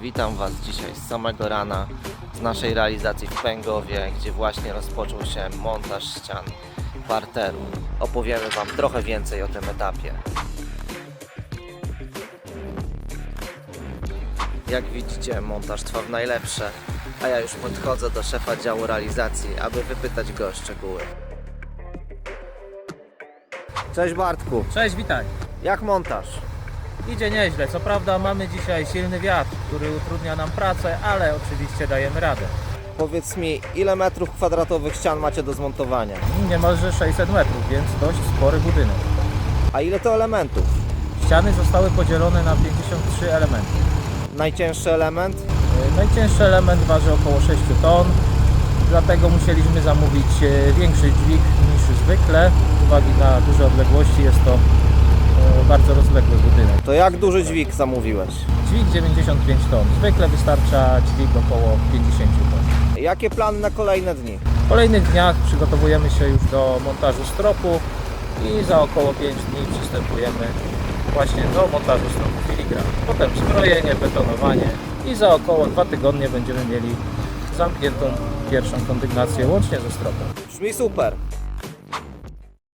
Witam Was dzisiaj z samego rana z naszej realizacji w Pęgowie, gdzie właśnie rozpoczął się montaż ścian parteru. Opowiemy Wam trochę więcej o tym etapie. Jak widzicie, montaż trwa w najlepsze, a ja już podchodzę do szefa działu realizacji, aby wypytać go o szczegóły. Cześć Bartku, Cześć, witaj. jak montaż? Idzie nieźle. Co prawda mamy dzisiaj silny wiatr, który utrudnia nam pracę, ale oczywiście dajemy radę. Powiedz mi, ile metrów kwadratowych ścian macie do zmontowania? Niemalże 600 metrów, więc dość spory budynek. A ile to elementów? Ściany zostały podzielone na 53 elementy. Najcięższy element? Yy, Najcięższy element waży około 6 ton, dlatego musieliśmy zamówić e, większy dźwig niż zwykle. Z uwagi na duże odległości jest to bardzo rozległy budynek. To jak duży dźwig zamówiłeś? Dźwig 95 ton. Zwykle wystarcza dźwig około 50 ton. Jakie plany na kolejne dni? W kolejnych dniach przygotowujemy się już do montażu stropu i za około 5 dni przystępujemy właśnie do montażu stropu filigran. Potem zbrojenie, betonowanie i za około 2 tygodnie będziemy mieli zamkniętą pierwszą kondygnację łącznie ze stropem. Brzmi super.